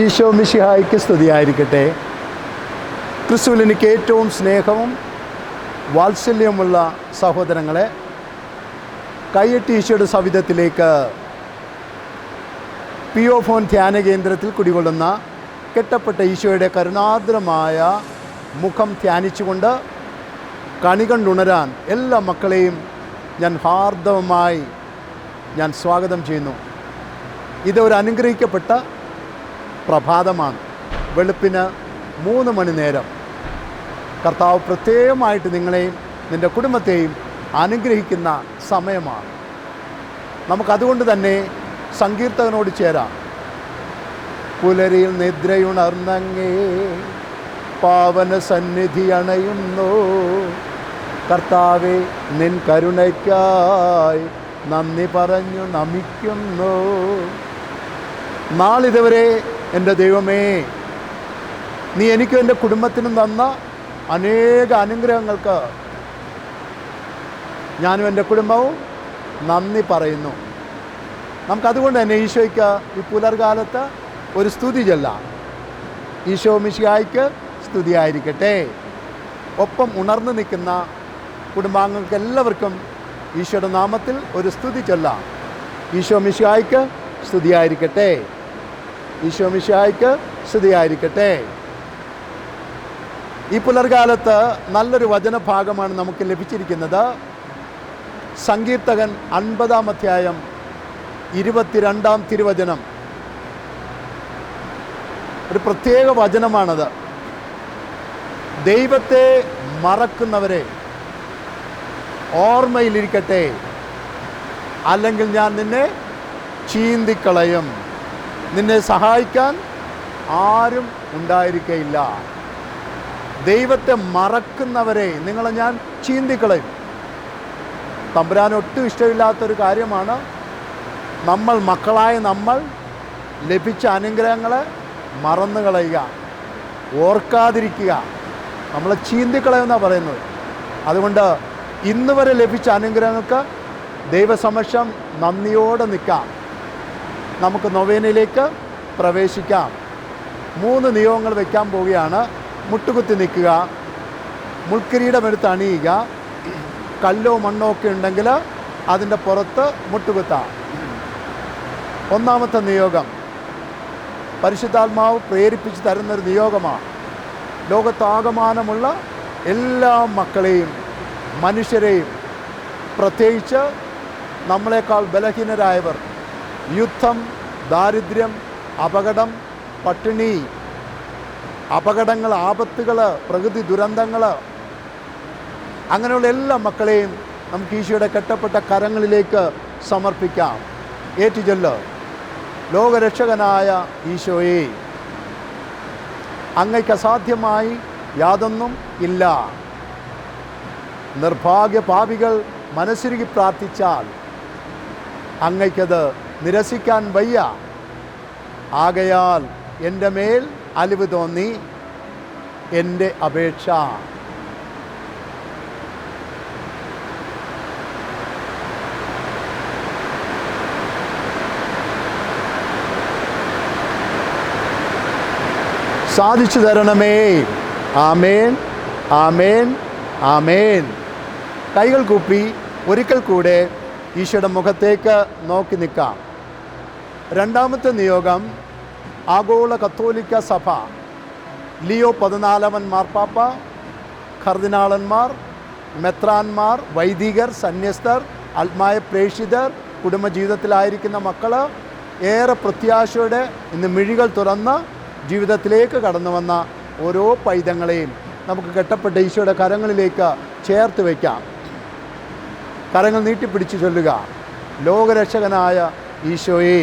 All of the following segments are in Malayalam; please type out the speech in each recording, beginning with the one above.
ഈശോ മിശിഹായ്ക്ക് സ്തുതിയായിരിക്കട്ടെ. ക്രിസ്തുവിൽ എനിക്ക് ഏറ്റവും സ്നേഹവും വാത്സല്യമുള്ള സഹോദരങ്ങളെ കയ്യെട്ടി ഈശോയുടെ സവിധത്തിലേക്ക് പി ഒ ഫോൺ ധ്യാന കേന്ദ്രത്തിൽ കുടികൊള്ളുന്ന കെട്ടപ്പെട്ട ഈശോയുടെ കരുണാർദ്രമായ മുഖം ധ്യാനിച്ചുകൊണ്ട് കണി കണ്ടുണരാൻ എല്ലാ മക്കളെയും ഞാൻ ഹാർദവമായി ഞാൻ സ്വാഗതം ചെയ്യുന്നു. ഇത് ഒരു അനുഗ്രഹിക്കപ്പെട്ട പ്രഭാതമാണ്. വെളുപ്പിന് മൂന്ന് മണി നേരം. കർത്താവ് പ്രത്യേകമായിട്ട് നിങ്ങളെയും നിന്റെ കുടുംബത്തെയും അനുഗ്രഹിക്കുന്ന സമയമാണ്. നമുക്കതുകൊണ്ട് തന്നെ സങ്കീർത്തകനോട് ചേരാം. പുലരിയിൽ നിദ്രയുണർന്നങ്ങേ പാവന സന്നിധി അണയുന്നു. കർത്താവെ നിൻ കരുണയ്ക്കായി നന്ദി പറഞ്ഞു നമിക്കുന്നു. നാളിതുവരെ എന്റെ ദൈവമേ നീ എനിക്കും എന്റെ കുടുംബത്തിനും തന്ന അനേക അനുഗ്രഹങ്ങൾക്ക് ഞാനും എന്റെ കുടുംബവും നന്ദി പറയുന്നു. നമുക്കതുകൊണ്ട് തന്നെ ഈശോയ്ക്ക് ഈ പുലർകാലത്ത് ഒരു സ്തുതി ചൊല്ലാം. ഈശോ മിശിഹായ്ക്ക് സ്തുതിയായിരിക്കട്ടെ. ഒപ്പം ഉണർന്നു നിൽക്കുന്ന കുടുംബാംഗങ്ങൾക്ക് എല്ലാവർക്കും ഈശോയുടെ നാമത്തിൽ ഒരു സ്തുതി ചൊല്ലാം. ഈശോ മിശിഹായ്ക്ക് സ്തുതിയായിരിക്കട്ടെ. ഈശോ സ്ഥിതിയായിരിക്കട്ടെ. ഈ പുലർകാലത്ത് നല്ലൊരു വചനഭാഗമാണ് നമുക്ക് ലഭിച്ചിരിക്കുന്നത്. സങ്കീർത്തകൻ അൻപതാം അധ്യായം ഇരുപത്തിരണ്ടാം തിരുവചനം. ഒരു പ്രത്യേക വചനമാണത്. ദൈവത്തെ മറക്കുന്നവരെ ഓർമ്മയിലിരിക്കട്ടെ. അല്ലെങ്കിൽ ഞാൻ നിന്നെ ചീന്തിക്കളയും. നിന്നെ സഹായിക്കാൻ ആരും ഉണ്ടായിരിക്കയില്ല. ദൈവത്തെ മറക്കുന്നവരെ നിങ്ങളെ ഞാൻ ചീന്തിക്കളയും. തമ്പുരാൻ ഒട്ടും ഇഷ്ടമില്ലാത്തൊരു കാര്യമാണ് നമ്മൾ മക്കളായ നമ്മൾ ലഭിച്ച അനുഗ്രഹങ്ങളെ മറന്നു കളയുക ഓർക്കാതിരിക്കുക. നമ്മളെ ചീന്തിക്കളയെന്നാണ് പറയുന്നത്. അതുകൊണ്ട് ഇന്ന് വരെ ലഭിച്ച അനുഗ്രഹങ്ങൾക്ക് ദൈവസമക്ഷം നന്ദിയോടെ നിൽക്കാം. നമുക്ക് നൊവേനയിലേക്ക് പ്രവേശിക്കാം. മൂന്ന് നിയമങ്ങൾ വയ്ക്കാൻ പോവുകയാണ്. മുട്ടുകുത്തി നിൽക്കുക. മുൾക്കിരീടമെടുത്ത് അണിയുക. കല്ലോ മണ്ണോ ഒക്കെ ഉണ്ടെങ്കിൽ അതിന്റെ പുറത്ത് മുട്ടുകുത്താം. ഒന്നാമത്തെ നിയോഗം. പരിശുദ്ധാത്മാവ് പ്രേരിപ്പിച്ച് തരുന്നൊരു നിയോഗമാണ്. ലോകത്താകമാനമുള്ള എല്ലാ മക്കളെയും മനുഷ്യരെയും പ്രത്യേകിച്ച് നമ്മളെക്കാൾ ബലഹീനരായവർ യുദ്ധം ദാരിദ്ര്യം അപകടം പട്ടിണി അപകടങ്ങൾ ആപത്തുകൾ പ്രകൃതി ദുരന്തങ്ങൾ അങ്ങനെയുള്ള എല്ലാ മക്കളെയും നമുക്ക് ഈശോയുടെ കെട്ടപ്പെട്ട കരങ്ങളിലേക്ക് സമർപ്പിക്കാം. ഏറ്റുചൊല്ല്. ലോകരക്ഷകനായ ഈശോയെ അങ്ങയ്ക്ക് അസാധ്യമായി യാതൊന്നും ഇല്ല. നിർഭാഗ്യ പാപികൾ മനസ്സിരുകി പ്രാർത്ഥിച്ചാൽ അങ്ങയ്ക്കത് നിരസിക്കാൻ വയ്യ. ആകയാൽ എന്റെ മേൽ അലിവ് തോന്നി. എന്റെ അപേക്ഷ. സാധിച്ചു തരണമേ. ആമേൻ ആമേൻ ആമേൻ. കൈകൾ കൂപ്പി ഒരിക്കൽ കൂടെ ഈശോയുടെ മുഖത്തേക്ക് നോക്കി നിൽക്കാം. രണ്ടാമത്തെ നിയോഗം ആഗോള കത്തോലിക്ക സഭ. ലിയോ പതിനാലാമൻ മാർപ്പാപ്പ കർദിനാളന്മാർ മെത്രാന്മാർ വൈദികർ സന്യസ്തർ ആത്മായ പ്രേക്ഷിതർ കുടുംബജീവിതത്തിലായിരിക്കുന്ന മക്കൾ ഏറെ പ്രത്യാശയുടെ ഇന്ന് മിഴികൾ തുറന്ന് ജീവിതത്തിലേക്ക് കടന്നു വന്ന ഓരോ പൈതങ്ങളെയും നമുക്ക് കെട്ടപ്പെട്ട ഈശോയുടെ കരങ്ങളിലേക്ക് ചേർത്ത് വയ്ക്കാം. കരങ്ങൾ നീട്ടിപ്പിടിച്ച് ചൊല്ലുക. ലോകരക്ഷകനായ ഈശോയെ.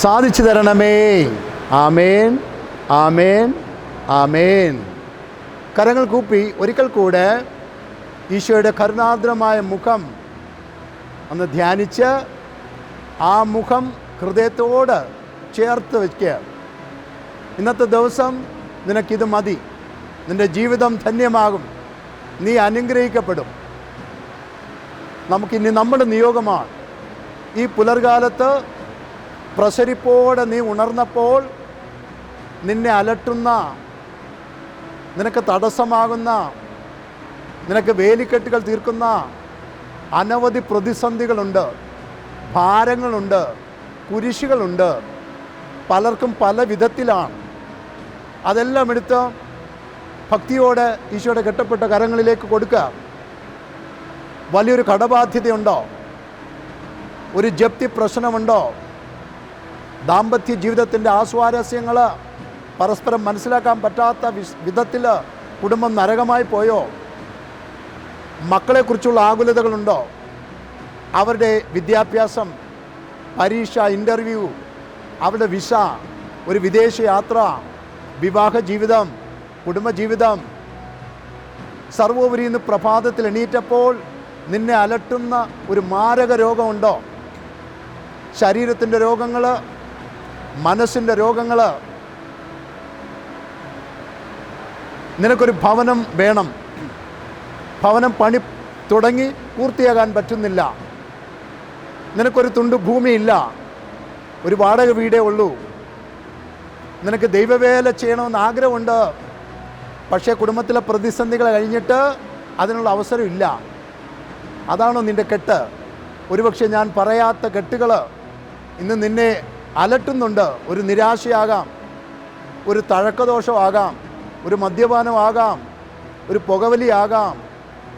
സാധിച്ചു തരണമേ. ആമേൻ ആമേൻ ആമേൻ. കരങ്ങൾ കൂപ്പി ഒരിക്കൽ കൂടെ ഈശോയുടെ കരുണാദ്രമായ മുഖം ഒന്ന് ധ്യാനിച്ച് ആ മുഖം ഹൃദയത്തോട് ചേർത്ത് വയ്ക്കുക. ഇന്നത്തെ ദിവസം നിനക്കിത് മതി. നിന്റെ ജീവിതം ധന്യമാകും. നീ അനുഗ്രഹിക്കപ്പെടും. നമുക്കിനി നമ്മുടെ നിയോഗമാണ്. ഈ പുലർകാലത്ത് പ്രസരിപ്പോടെ നീ ഉണർന്നപ്പോൾ നിന്നെ അലട്ടുന്ന നിനക്ക് തടസ്സമാകുന്ന നിനക്ക് വേലിക്കെട്ടുകൾ തീർക്കുന്ന അനവധി പ്രതിസന്ധികളുണ്ട്. ഭാരങ്ങളുണ്ട്. കുരിശുകളുണ്ട്. പലർക്കും പല വിധത്തിലാണ്. അതെല്ലാം എടുത്ത് ഭക്തിയോടെ ഈശോയുടെ കെട്ടപ്പെട്ട കരങ്ങളിലേക്ക് കൊടുക്കുക. വലിയൊരു കടബാധ്യതയുണ്ടോ? ഒരു ജപ്തി പ്രശ്നമുണ്ടോ? ദാമ്പത്യ ജീവിതത്തിന്റെ ആസ്വാരസ്യങ്ങൾ പരസ്പരം മനസ്സിലാക്കാൻ പറ്റാത്ത വിധത്തിൽ കുടുംബം നരകമായി പോയോ? മക്കളെക്കുറിച്ചുള്ള ആകുലതകളുണ്ടോ? അവരുടെ വിദ്യാഭ്യാസം പരീക്ഷ ഇന്റർവ്യൂ അവരുടെ വിസ ഒരു വിദേശ യാത്ര വിവാഹ ജീവിതം കുടുംബജീവിതം സർവോപരി ഇന്ന് പ്രഭാതത്തിൽ എണീറ്റപ്പോൾ നിന്നെ അലട്ടുന്ന ഒരു മാരക രോഗമുണ്ടോ? ശരീരത്തിന്റെ രോഗങ്ങൾ മനസ്സിന്റെ രോഗങ്ങൾ നിനക്കൊരു ഭവനം വേണം. ഭവനം പണി തുടങ്ങി പൂർത്തിയാകാൻ പറ്റുന്നില്ല. നിനക്കൊരു തുണ്ട് ഭൂമിയില്ല. ഒരു വാടക വീടേ ഉള്ളൂ. നിനക്ക് ദൈവവേല ചെയ്യണമെന്ന് ആഗ്രഹമുണ്ട്. പക്ഷേ കുടുംബത്തിലെ പ്രതിസന്ധികൾ കഴിഞ്ഞിട്ട് അതിനുള്ള അവസരമില്ല അതാണോ നിന്റെ കെട്ട്? ഒരുപക്ഷെ ഞാൻ പറയാത്ത കെട്ടുകൾ ഇന്ന് നിന്നെ അലട്ടുന്നുണ്ട്. ഒരു നിരാശയാകാം. ഒരു തഴക്കദോഷമാകാം. ഒരു മദ്യപാനമാകാം. ഒരു പുകവലിയാകാം.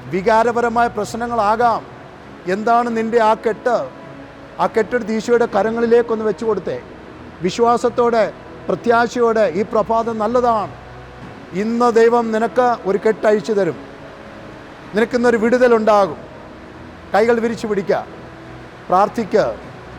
വികാരപരമായ പ്രശ്നങ്ങളാകാം. എന്താണ് നിന്റെ ആ കെട്ട്? ആ കെട്ടെടുത്ത് ഈശോയുടെ കരങ്ങളിലേക്കൊന്ന് വെച്ചു കൊടുത്തേ. വിശ്വാസത്തോടെ പ്രത്യാശയോടെ ഈ പ്രഭാതം നല്ലതാണ്. ഇന്ന് ദൈവം നിനക്ക് ഒരു കെട്ട് അഴിച്ചു തരും. നിനക്കിന്നൊരു വിടുതലുണ്ടാകും. കൈകൾ വിരിച്ചു പിടിക്കുക പ്രാർത്ഥിക്കുക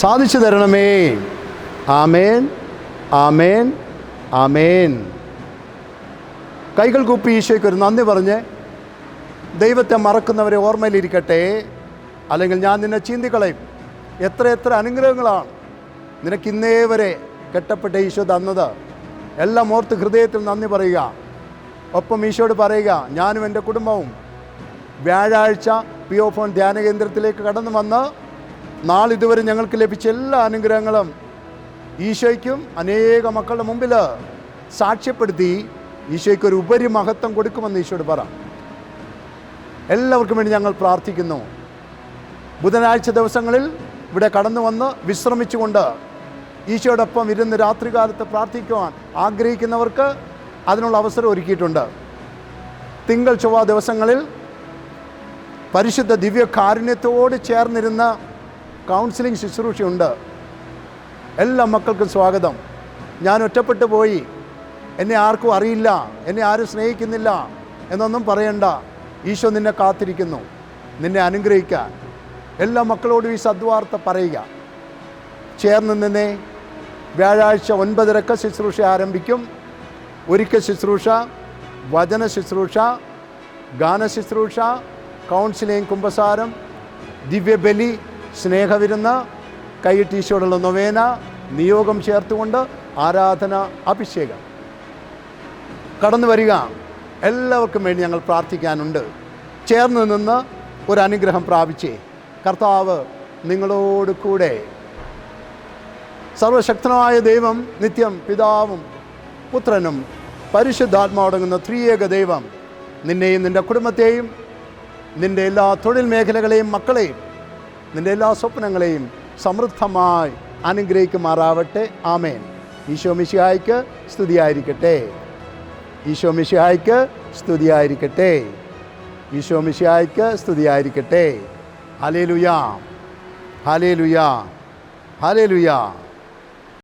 സാധിച്ചു തരണമേ. ആമേൻ. ആമേൻ. ആമേൻ. കൈകൾ കൂപ്പി ഈശോയ്ക്ക് ഒരു നന്ദി പറഞ്ഞ് ദൈവത്തെ മറക്കുന്നവരെ ഓർമ്മയിലിരിക്കട്ടെ അല്ലെങ്കിൽ ഞാൻ നിന്നെ ചീന്തിക്കളയും. എത്ര എത്ര അനുഗ്രഹങ്ങളാണ് നിനക്ക് ഇന്നേ വരെ കെട്ടപ്പെട്ട ഈശോ തന്നത്. എല്ലാം ഓർത്ത് ഹൃദയത്തിൽ നന്ദി പറയുക. ഒപ്പം ഈശോയോട് പറയുക ഞാനും എന്റെ കുടുംബവും വ്യാഴാഴ്ച പി ഒ ഫോൺ ധ്യാന കേന്ദ്രത്തിലേക്ക് കടന്നു വന്ന് നാളിതുവരെ ഞങ്ങൾക്ക് ലഭിച്ച എല്ലാ അനുഗ്രഹങ്ങളും ഈശോയ്ക്കും അനേക മക്കളുടെ മുമ്പിൽ സാക്ഷ്യപ്പെടുത്തി ഈശോയ്ക്ക് ഒരു ഉപരി മഹത്വം കൊടുക്കുമെന്ന് ഈശോട് പറ. എല്ലാവർക്കും വേണ്ടി ഞങ്ങൾ പ്രാർത്ഥിക്കുന്നു. ബുധനാഴ്ച ദിവസങ്ങളിൽ ഇവിടെ കടന്നു വന്ന് വിശ്രമിച്ചുകൊണ്ട് ഈശോയോടൊപ്പം ഇരുന്ന് രാത്രികാലത്ത് പ്രാർത്ഥിക്കുവാൻ ആഗ്രഹിക്കുന്നവർക്ക് അതിനുള്ള അവസരം ഒരുക്കിയിട്ടുണ്ട്. തിങ്കൾ ചൊവ്വ ദിവസങ്ങളിൽ പരിശുദ്ധ ദിവ്യ കാരുണ്യത്തോട് ചേർന്നിരുന്ന കൗൺസിലിംഗ് ശുശ്രൂഷയുണ്ട്. എല്ലാ മക്കൾക്കും സ്വാഗതം. ഞാൻ ഒറ്റപ്പെട്ടു പോയി. എന്നെ ആർക്കും അറിയില്ല. എന്നെ ആരും സ്നേഹിക്കുന്നില്ല. എന്നൊന്നും പറയണ്ട. ഈശോ നിന്നെ കാത്തിരിക്കുന്നു. നിന്നെ അനുഗ്രഹിക്കാൻ. എല്ലാ മക്കളോടും ഈ സദ്വാർത്ത പറയുക. ചേർന്ന് നിന്നെ. വ്യാഴാഴ്ച ഒൻപതരക്ക് ശുശ്രൂഷ ആരംഭിക്കും. ഒരിക്കൽ ശുശ്രൂഷ വചന ശുശ്രൂഷ ഗാന ശുശ്രൂഷ കൗൺസിലിംഗ് കുമ്പസാരം ദിവ്യബലി സ്നേഹവിരുന്ന് കൈയിട്ട് ഈശോടുള്ള നൊവേന നിയോഗം ചേർത്തുകൊണ്ട് ആരാധന അഭിഷേകം. കടന്നു വരിക. എല്ലാവർക്കും വേണ്ടി ഞങ്ങൾ പ്രാർത്ഥിക്കാനുണ്ട്. ചേർന്ന് നിന്ന് ഒരു അനുഗ്രഹം പ്രാപിച്ചേ. കർത്താവ് നിങ്ങളോട് കൂടെ. സർവശക്തനായ ദൈവം നിത്യം പിതാവും പുത്രനും പരിശുദ്ധാത്മാവടങ്ങുന്ന ത്രിയേക ദൈവം. നിന്നെയും നിന്റെ കുടുംബത്തെയും നിന്റെ എല്ലാ തൊഴിൽ മേഖലകളെയും മക്കളെയും നിന്റെ എല്ലാ സ്വപ്നങ്ങളെയും സമൃദ്ധമായി അനുഗ്രഹിക്കുമാറാവട്ടെ. ആമേൻ. ഈശോ മിശിഹായ്ക്ക് സ്തുതിയായിരിക്കട്ടെ. ഈശോ മിശിഹായ്ക്ക് സ്തുതിയായിരിക്കട്ടെ. ഈശോ മിശിഹായ്ക്ക് സ്തുതിയായിരിക്കട്ടെ. ഹലേ ലുയാ ഹലേ ലുയാ ഹലേ ലുയാ